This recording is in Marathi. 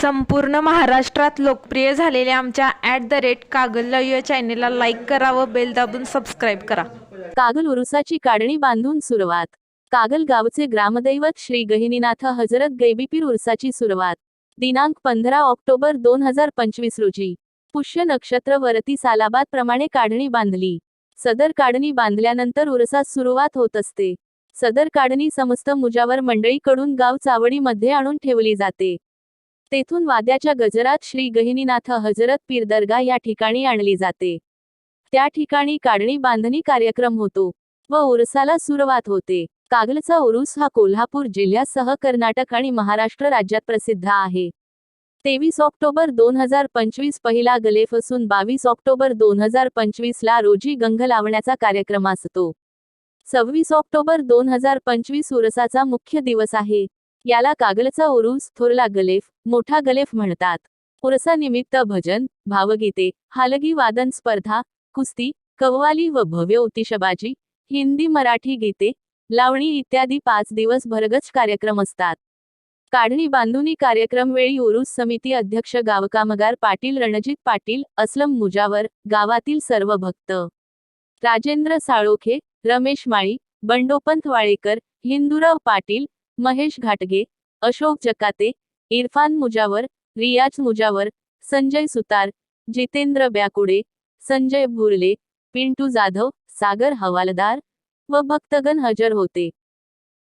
संपूर्ण महाराष्ट्रात लोकप्रिय झालेल्या आमच्या ॲट द रेट कागल या चॅनेलला लाईक करा व बेल दाबून सबस्क्राईब करा. कागल उरुसाची काढणी बांधून सुरुवात. कागल गावचे ग्रामदैवत श्री गहिनीनाथ हजरत गैबीपीर उरसाची सुरुवात. दिनांक पंधरा ऑक्टोबर दोन हजार पंचवीस रोजी. पुष्य नक्षत्र वरती सालाबाद प्रमाणे काढणी बांधली. सदर काढणी बांधल्यानंतर उरसास सुरुवात होत असते. सदर काढणी समस्त मुजावर मंडळीकडून गाव चावडीमध्ये आणून ठेवली जाते. तेथून वाद्याच्या गजरात श्री गहिनीनाथ हजरत पीर दर्गा या ठिकाणी आणली जाते. त्या ठिकाणी काढणी बांधणी कार्यक्रम होतो व उरसाला सुरुवात होते. कागलचा उरूस हा कोल्हापूर जिल्ह्यासह कर्नाटक आणि महाराष्ट्र राज्यात प्रसिद्ध आहे. तेवीस ऑक्टोबर दोन हजार पंचवीस पहिला गलेफ असून बावीस ऑक्टोबर दोन हजार पंचवीस ला रोजी गंग लावण्याचा कार्यक्रम असतो. सव्वीस ऑक्टोबर दोन हजार पंचवीस उरसाचा मुख्य दिवस आहे. याला कागलचा उरूस थोरला गलेफ मोठा गलेफ म्हणतात. उरसानिमित्त भजन भावगीते हालगी वादन स्पर्धा कुस्ती कव्वाली व भव्य उतिशबाजी हिंदी मराठी गीते लावणी इत्यादी पाच दिवस भरगच कार्यक्रम असतात. काढणी बांधुनी कार्यक्रम वेळी उरूस समिती अध्यक्ष गावकामगार पाटील रणजित पाटील असलम मुजावर गावातील सर्व भक्त. राजेंद्र साळोखे रमेश माळी बंडोपंत वाळेकर हिंदुराव पाटील महेश घाटगे अशोक जकाते इरफान मुजावर रियाज मुजावर संजय सुतार जितेंद्र ब्याकुडे संजय भुरले पिंटू जाधव सागर हवालदार व भक्तगण हजर होते.